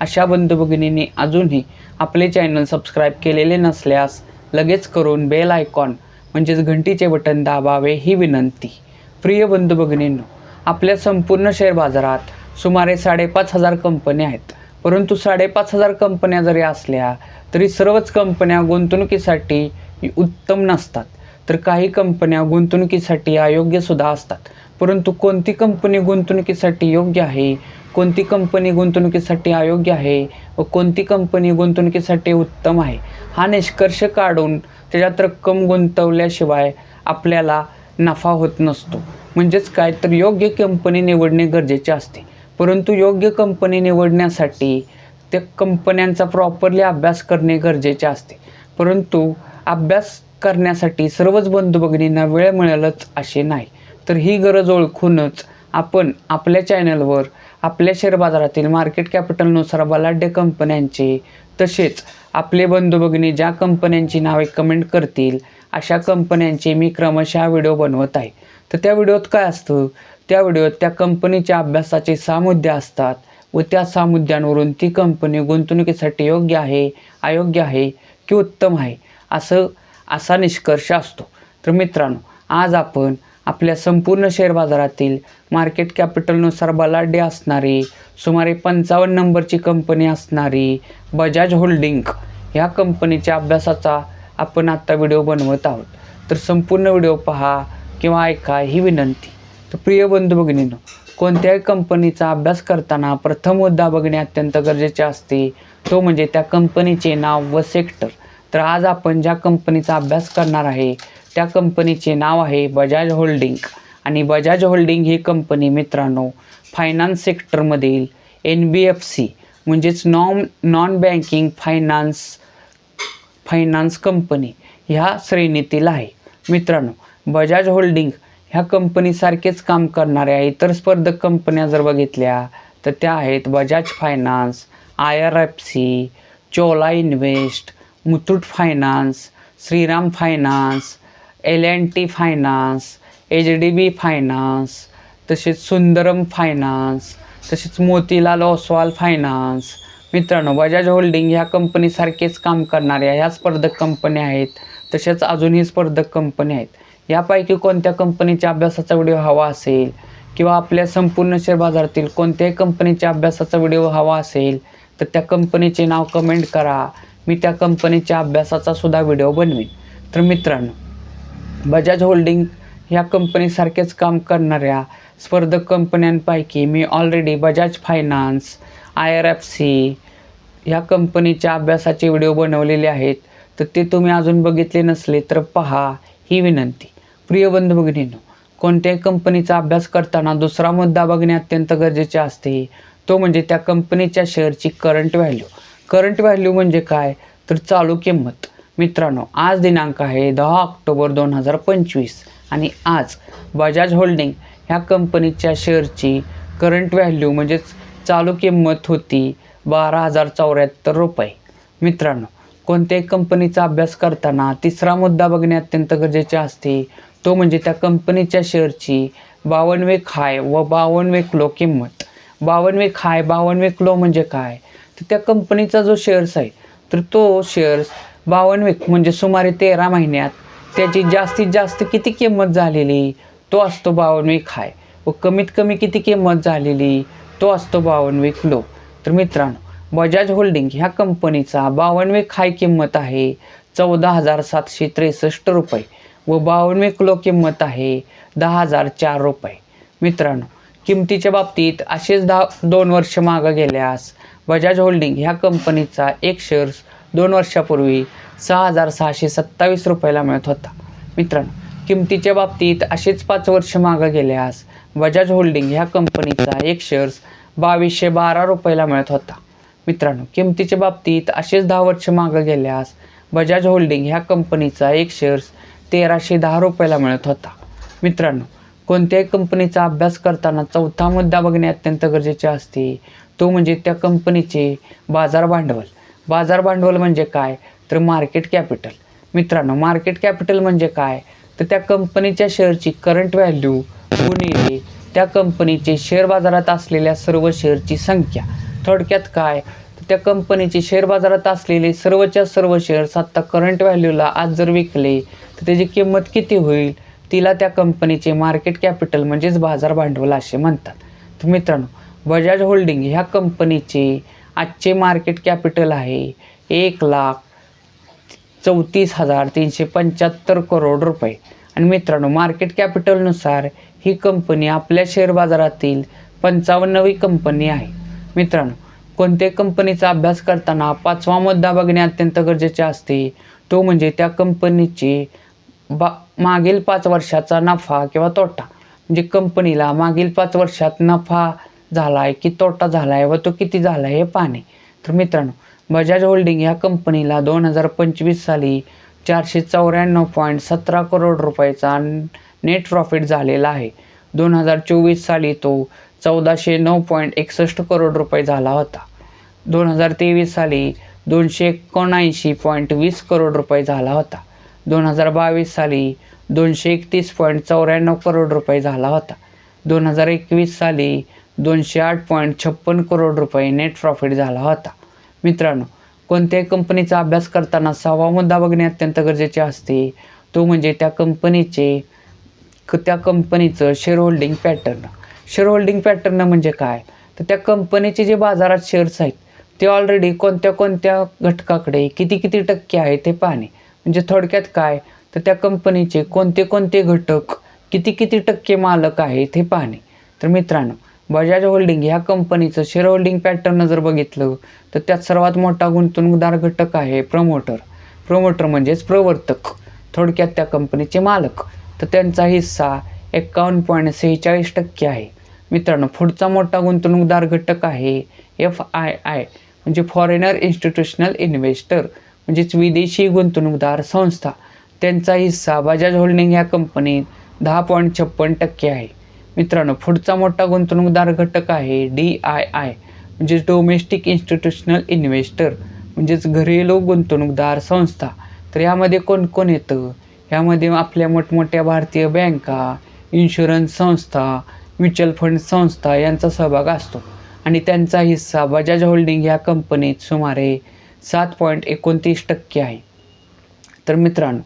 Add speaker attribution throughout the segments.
Speaker 1: अशा बंधुभगिनींनी अजूनही आपले चॅनल सबस्क्राईब केलेले नसल्यास लगेच करून बेल आयकॉन म्हणजेच घंटीचे बटन दाबावे ही विनंती. प्रिय बंधू भगिनींनो आपल्या संपूर्ण शेअर बाजारात सुमारे साडेपाच हजार कंपन्या आहेत. परंतु साडेपाच हजार कंपन्या जरी असल्या तरी सर्वच कंपन्या गुंतवणुकीसाठी उत्तम नसतात. तर काही कंपन्या गुंतवणुकीसाठी अयोग्यसुद्धा असतात. परंतु कोणती कंपनी गुंतवणुकीसाठी योग्य आहे? कोणती कंपनी गुंतवणुकीसाठी अयोग्य आहे? व कोणती कंपनी गुंतवणुकीसाठी उत्तम आहे? हा निष्कर्ष काढून त्याच्यात रक्कम गुंतवल्याशिवाय आपल्याला नफा होत नसतो. म्हणजेच काय? तर योग्य कंपनी निवडणे गरजेचे असते. परंतु योग्य कंपनी निवडण्यासाठी त्या कंपन्यांचा प्रॉपरली अभ्यास करणे गरजेचे असते. परंतु अभ्यास करण्यासाठी सर्वच बंधू भगिनींना वेळ मिळेलच असे नाही. तर ही गरज ओळखूनच आपण आपल्या चॅनलवर आपल्या शेअर बाजारातील मार्केट कॅपिटलनुसार बलाढ्य कंपन्यांचे तसेच आपले बंधू भगिनी ज्या कंपन्यांची नावे कमेंट करतील अशा कंपन्यांचे मी क्रमशः व्हिडिओ बनवत आहे. तर त्या व्हिडिओत काय असतं? त्या व्हिडिओत त्या कंपनीच्या अभ्यासाचे सहा मुद्दे असतात व त्या सहा मुद्द्यांवरून ती कंपनी गुंतवणुकीसाठी योग्य आहे अयोग्य आहे की उत्तम आहे असं असा निष्कर्ष असतो. तर मित्रांनो आज आपण आपल्या संपूर्ण शेअर बाजारातील मार्केट कॅपिटलनुसार बलाढ्य असणारी सुमारे पंचावन्न नंबरची कंपनी असणारी बजाज होल्डिंग ह्या कंपनीच्या अभ्यासाचा आपण आत्ता व्हिडिओ बनवत आहोत. तर संपूर्ण व्हिडिओ पहा किंवा ऐका ही विनंती. तर प्रिय बंधू भगिनीनं कोणत्याही कंपनीचा अभ्यास करताना प्रथम मुद्दा बघणे अत्यंत गरजेचे असते. तो म्हणजे त्या कंपनीचे नाव व सेक्टर तर आज आपण ज्या कंपनीचा अभ्यास करणार आहे त्या कंपनीचे नाव आहे बजाज होल्डिंग. आणि बजाज होल्डिंग ही कंपनी मित्रांनो फायनान्स सेक्टरमधील एन बी एफ सी म्हणजेच non non banking finance finance company ह्या श्रेणीतील आहे. मित्रांनो बजाज होल्डिंग ह्या कंपनीसारखेच काम करणाऱ्या इतर स्पर्धक कंपन्या जर बघितल्या तर त्या आहेत Bajaj finance I R F C Chola invest Muthoot finance Shriram finance L and T finance H D B finance तसेच सुंदरम फायनान्स तसेच मोतीलाल ओसवाल फायनान्स. मित्रांनो बजाज होल्डिंग ह्या कंपनीसारखेच काम करणाऱ्या ह्या स्पर्धक कंपन्या आहेत तसेच अजूनही स्पर्धक कंपन्या आहेत. यापैकी कोणत्या कंपनीच्या अभ्यासाचा व्हिडिओ हवा असेल किंवा आपल्या संपूर्ण शेअर बाजारातील कोणत्याही कंपनीच्या अभ्यासाचा व्हिडिओ हवा असेल तर त्या कंपनीचे नाव कमेंट करा. मी त्या कंपनीच्या अभ्यासाचा सुद्धा व्हिडिओ बनवेन. तर मित्रांनो बजाज होल्डिंग ह्या कंपनीसारखेच काम करणाऱ्या स्पर्धक कंपन्यांपैकी मी already Bajaj finance I R F C ह्या कंपनीच्या अभ्यासाचे व्हिडिओ बनवलेले आहेत. तर ते तुम्ही अजून बघितले नसले तर पहा ही विनंती. प्रिय बंधू कोणत्याही कंपनीचा अभ्यास करताना दुसरा मुद्दा बघणे अत्यंत गरजेचे असते. तो म्हणजे त्या कंपनीच्या शेअरची करंट व्हॅल्यू करंट व्हॅल्यू म्हणजे काय? तर चालू किंमत. मित्रांनो आज दिनांक आहे दहा ऑक्टोबर दोन हजार पंचवीस आणि आज बजाज होल्डिंग ह्या कंपनीच्या शेअरची करंट व्हॅल्यू म्हणजेच चालू किंमत होती बारा हजार चौऱ्याहत्तर रुपये. मित्रांनो कोणत्याही कंपनीचा अभ्यास करताना तिसरा मुद्दा बघणे अत्यंत गरजेचे असते. तो म्हणजे त्या कंपनीच्या शेअरची बावनवे खाय व बावनवे क्लो किंमत. बावनवे खाय बावनवे क्लो म्हणजे काय? तर त्या कंपनीचा जो शेअर्स आहे तर तो शेअर्स बावनवे म्हणजे सुमारे तेरा महिन्यात त्याची जास्तीत जास्त किती किंमत झालेली तो असतो बावनवे हाय. व कमीत कमी किती किंमत झालेली तो असतो बावनवे लो तर मित्रांनो बजाज होल्डिंग ह्या कंपनीचा बावनवे खाय किंमत आहे चौदा हजार सातशे त्रेसष्ट रुपये. व बावनवे किलो किंमत आहे दहा हजार चार रुपये. मित्रांनो किमतीच्या बाबतीत असेच दहा दोन वर्ष मागं गेल्यास बजाज होल्डिंग ह्या कंपनीचा एक शेअर्स दोन वर्षापूर्वी सहा हजार सहाशे सत्तावीस रुपयाला मिळत होता. मित्रांनो किमतीच्या बाबतीत असेच पाच वर्ष मागं गेल्यास बजाज होल्डिंग ह्या कंपनीचा एक शेअर्स बावीसशे बारा रुपयाला मिळत होता. मित्रांनो किमतीच्या बाबतीत असेच दहा वर्ष मागं गेल्यास बजाज होल्डिंग ह्या कंपनीचा एक शेअर्स तेराशे दहा रुपयाला मिळत होता. मित्रांनो कोणत्याही कंपनीचा अभ्यास करताना चौथा मुद्दा बघणे अत्यंत गरजेचे असते. तो म्हणजे त्या कंपनीचे बाजार भांडवल. बाजार भांडवल म्हणजे काय? तर मार्केट कॅपिटल. मित्रांनो मार्केट कॅपिटल म्हणजे काय? तर त्या कंपनीच्या शेअरची करंट व्हॅल्यू गुणिले त्या कंपनीचे शेअर बाजारात असलेल्या सर्व शेअरची संख्या. थोडक्यात काय? तर त्या कंपनीचे शेअर बाजारात असलेले सर्वच्या सर्व शेअर्स आत्ता करंट व्हॅल्यूला आज जर विकले तर त्याची किंमत किती होईल? तिला त्या कंपनीचे मार्केट कॅपिटल म्हणजेच बाजार भांडवल असे म्हणतात. तर मित्रांनो बजाज होल्डिंग ह्या कंपनीचे आजचे मार्केट कॅपिटल आहे एक लाख चौतीस हजार तीनशे पंच्याहत्तर करोड रुपये. आणि मित्रांनो मार्केट कॅपिटलनुसार ही कंपनी आपल्या शेअर बाजारातील पंचावन्नवी कंपनी आहे. मित्रांनो कोणत्याही कंपनीचा अभ्यास करताना पाचवा मुद्दा बघणे अत्यंत गरजेचे असते. तो म्हणजे त्या कंपनीचे बा मागील पाच वर्षाचा नफा किंवा तोटा. म्हणजे कंपनीला मागील पाच वर्षात नफा झाला आहे की तोटा झाला आहे व तो किती झाला आहे हे पाहणे. तर मित्रांनो बजाज होल्डिंग ह्या कंपनीला दोन हजार पंचवीस साली चारशे चौऱ्याण्णव पॉईंट सतरा करोड रुपयाचा नेट प्रॉफिट झालेला आहे. दोन हजार चोवीस साली तो चौदाशे नऊ पॉईंट एकसष्ट करोड रुपये झाला होता. दोन हजार तेवीस साली दोनशे एकोणऐंशी पॉईंट वीस करोड रुपये झाला होता. दोन हजार बावीस साली दोनशे एकतीस पॉईंट चौऱ्याण्णव करोड रुपये झाला होता. दोन हजार एकवीस साली दोनशे आठ पॉईंट छप्पन करोड रुपये नेट प्रॉफिट झाला होता. मित्रांनो कोणत्याही कंपनीचा अभ्यास करताना सहावा मुद्दा बघणे अत्यंत गरजेचे असते. तो म्हणजे त्या कंपनीचे क त्या कंपनीचं share holding pattern share holding pattern म्हणजे काय? तर त्या कंपनीचे जे बाजारात शेअर्स आहेत ते ऑलरेडी कोणत्या कोणत्या घटकाकडे किती किती टक्के आहे ते पाहणे. म्हणजे थोडक्यात काय? तर त्या कंपनीचे कोणते कोणते घटक किती किती टक्के मालक आहेत हे पाहणे. तर मित्रांनो बजाज होल्डिंग ह्या कंपनीचं शेअर होल्डिंग पॅटर्न जर बघितलं तर त्यात सर्वात मोठा गुंतवणूकदार घटक आहे प्रमोटर प्रमोटर म्हणजेच प्रवर्तक. थोडक्यात त्या कंपनीचे मालक. तर त्यांचा हिस्सा एकावन्न पॉईंट सेहेचाळीस टक्के आहे. मित्रांनो पुढचा मोठा गुंतवणूकदार घटक आहे एफ आय आय म्हणजे फॉरेनर इन्स्टिट्यूशनल इन्व्हेस्टर म्हणजेच विदेशी गुंतवणूकदार संस्था त्यांचा हिस्सा बजाज होल्डिंग ह्या कंपनीत दहा पॉईंट छप्पन टक्के आहे. मित्रांनो पुढचा मोठा गुंतवणूकदार घटक आहे डी आय आय म्हणजेच डोमेस्टिक इन्स्टिट्यूशनल इन्व्हेस्टर म्हणजेच घरेलू गुंतवणूकदार संस्था. तर यामध्ये कोण कोण येतं? यामध्ये आपल्या मोठमोठ्या भारतीय बँका इन्शुरन्स संस्था म्युच्युअल फंड संस्था यांचा सहभाग असतो. आणि त्यांचा हिस्सा बजाज होल्डिंग ह्या कंपनीत सुमारे सात पॉईंट एकोणतीस टक्के आहे. तर मित्रांनो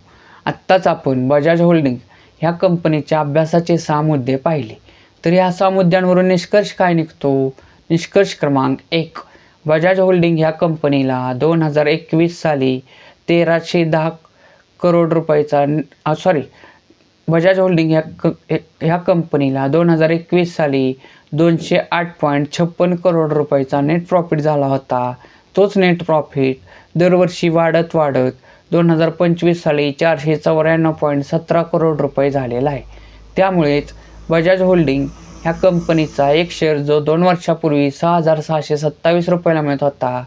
Speaker 1: आत्ताच आपण बजाज होल्डिंग ह्या कंपनीच्या अभ्यासाचे सहा मुद्दे पाहिले. तर ह्या सहा मुद्द्यांवरून निष्कर्ष काय निघतो? निष्कर्ष क्रमांक एक बजाज होल्डिंग ह्या कंपनीला दोन हजार एकवीस साली तेराशे दहा करोड रुपयाचा सॉरी बजाज होल्डिंग ह्या क ह्या कंपनीला दोन हजार एकवीस साली दोनशे आठ पॉईंट छप्पन करोड रुपयाचा नेट प्रॉफिट झाला होता. तोच नेट प्रॉफिट दरवर्षी वाढत वाढत दोन हजार पंचवीस साली चारशे चौऱ्याण्णव पॉईंट सतरा करोड रुपये झालेला आहे. त्यामुळेच बजाज होल्डिंग ह्या कंपनीचा एक शेअर जो दोन वर्षापूर्वी सहा हजार सहाशे सत्तावीस रुपयाला मिळत होता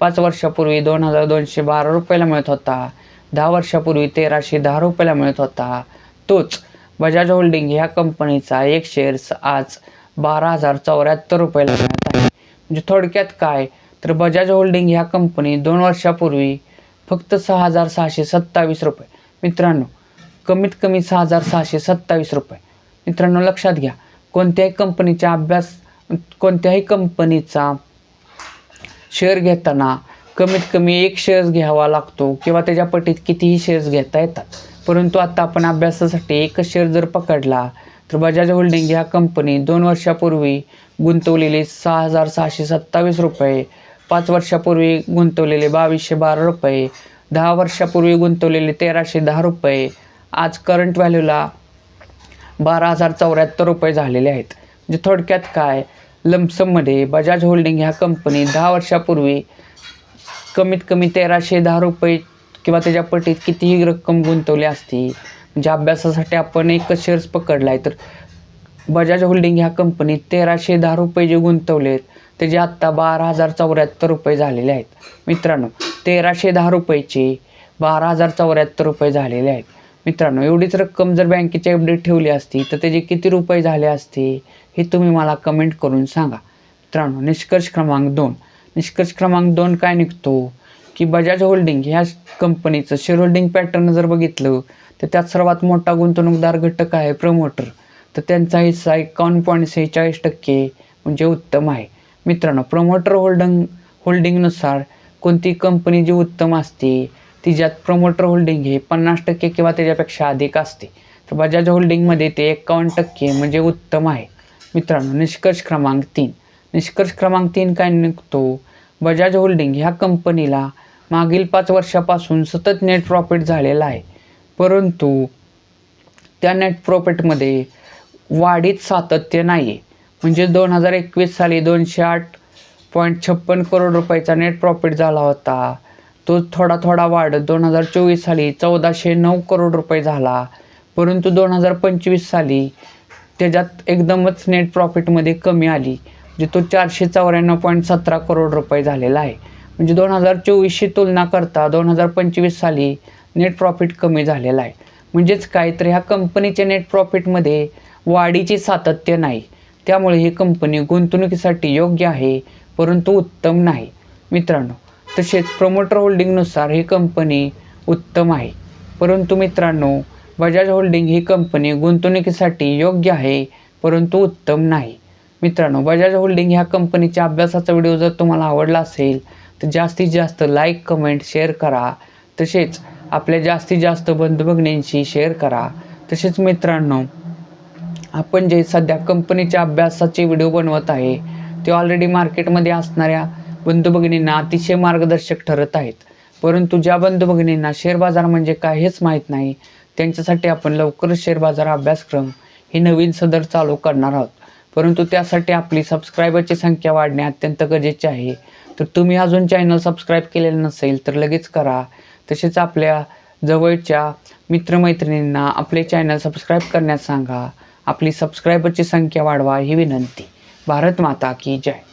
Speaker 1: पाच वर्षापूर्वी दोन हजार दोनशे बारा रुपयाला मिळत होता दहा वर्षापूर्वी तेराशे दहा रुपयाला मिळत होता. तोच बजाज होल्डिंग ह्या कंपनीचा एक शेअर्स आज बारा हजार चौऱ्याहत्तर रुपयाला मिळत आहे. म्हणजे थोडक्यात काय? तर बजाज होल्डिंग ह्या कंपनी दोन वर्षापूर्वी फक्त सहा हजार सहाशे सत्तावीस रुपये. मित्रांनो कमीत कमी सहा हजार सहाशे सत्तावीस रुपये. मित्रांनो लक्षात घ्या कोणत्याही कंपनीचा अभ्यास कोणत्याही कंपनीचा शेअर घेताना कमीत कमी एक शेअर्स घ्यावा लागतो किंवा त्याच्या पटीत कितीही शेअर्स घेता येतात. परंतु आता आपण अभ्यासासाठी एकच शेअर जर पकडला तर बजाज होल्डिंग ह्या कंपनी दोन वर्षापूर्वी गुंतवलेले सहा हजार सहाशे सत्तावीस रुपये पाच वर्षापूर्वी गुंतवलेले बावीसशे बारा रुपये दहा वर्षापूर्वी गुंतवलेले तेराशे दहा रुपये आज करंट व्हॅल्यूला बारा हजार चौऱ्याहत्तर रुपये झालेले आहेत. म्हणजे थोडक्यात काय? लमसममध्ये बजाज होल्डिंग ह्या कंपनी दहा वर्षापूर्वी कमीत कमी तेराशे दहा रुपये किंवा त्याच्या पटीत कितीही रक्कम गुंतवली असती. म्हणजे अभ्यासासाठी आपण एकच शेअर्स पकडला आहे तर बजाज होल्डिंग ह्या कंपनीत तेराशे दहा रुपये जे गुंतवलेत त्याचे आत्ता बारा हजार चौऱ्याहत्तर रुपये झालेले आहेत. मित्रांनो तेराशे दहा रुपयाचे बारा हजार चौऱ्याहत्तर रुपये झालेले आहेत. मित्रांनो एवढीच रक्कम जर बँकेची अपडेट ठेवली असती तर त्याचे किती रुपये झाले असते हे तुम्ही मला कमेंट करून सांगा. मित्रांनो निष्कर्ष क्रमांक दोन. निष्कर्ष क्रमांक दोन काय निघतो? की बजाज होल्डिंग ह्या कंपनीचं शेअर होल्डिंग पॅटर्न जर बघितलं तर त्यात सर्वात मोठा गुंतवणूकदार घटक आहे प्रमोटर तर त्यांचा हिस्सा एकावन्न पॉईंट सेहेचाळीस टक्के म्हणजे उत्तम आहे. मित्रांनो प्रमोटर होल्डिंग होल्डिंगनुसार कोणती कंपनी जी उत्तम असते तिच्यात प्रमोटर होल्डिंग हे पन्नास टक्के किंवा त्याच्यापेक्षा अधिक असते. तर बजाज होल्डिंगमध्ये ते एकावन्न टक्के म्हणजे उत्तम आहे. मित्रांनो निष्कर्ष क्रमांक तीन. निष्कर्ष क्रमांक तीन काय निघतो? बजाज होल्डिंग ह्या कंपनीला मागील पाच वर्षापासून सतत नेट प्रॉफिट झालेला आहे. परंतु त्या नेट प्रॉफिटमध्ये वाढीत सातत्य नाही आहे म्हणजे दोन हजार एकवीस साली दोनशे आठ पॉईंट छप्पन करोड रुपयाचा नेट प्रॉफिट झाला होता. तो थोडा थोडा वाढत दोन हजार चोवीस साली चौदाशे नऊ करोड रुपये झाला. परंतु दोन हजार पंचवीस साली त्याच्यात एकदमच नेट प्रॉफिटमध्ये कमी आली. म्हणजे तो चारशे चौऱ्याण्णव पॉईंट सतरा करोड रुपये झालेला आहे. म्हणजे दोन हजार चोवीसशी तुलना करता दोन हजार पंचवीस साली नेट प्रॉफिट कमी झालेला आहे. म्हणजेच काय तर ह्या कंपनीच्या नेट प्रॉफिटमध्ये वाढीचे सातत्य नाही. त्यामुळे ही कंपनी गुंतवणुकीसाठी योग्य आहे परंतु उत्तम नाही. मित्रांनो तसेच प्रमोटर होल्डिंगनुसार ही कंपनी उत्तम आहे. परंतु मित्रांनो बजाज होल्डिंग ही कंपनी गुंतवणुकीसाठी योग्य आहे परंतु उत्तम नाही. मित्रांनो बजाज होल्डिंग ह्या कंपनीच्या अभ्यासाचा व्हिडिओ जर तुम्हाला आवडला असेल तर जास्तीत जास्त लाईक कमेंट शेअर करा. तसेच आपल्या जास्तीत जास्त बंधू भगिनींशी शेअर करा. तसेच मित्रांनो आपण जे सध्या कंपनीच्या अभ्यासाचे व्हिडिओ बनवत आहे ते ऑलरेडी मार्केटमध्ये असणाऱ्या बंधू भगिनींना अतिशय मार्गदर्शक ठरत आहेत. परंतु ज्या बंधू भगिनींना शेअर बाजार म्हणजे काय हेच माहीत नाही त्यांच्यासाठी आपण लवकरच शेअर बाजार अभ्यासक्रम हे नवीन सदर चालू करणार आहोत. परंतु त्यासाठी आपली सबस्क्रायबरची संख्या वाढणे अत्यंत गरजेचे आहे. तर तुम्ही अजून चॅनल सबस्क्राईब केलेलं नसेल तर लगेच करा. तसेच आपल्या जवळच्या मित्रमैत्रिणींना आपले चॅनल सबस्क्राईब करण्यास सांगा. आपली सबस्क्रायबरची संख्या वाढवा ही विनंती. भारत माता की जय.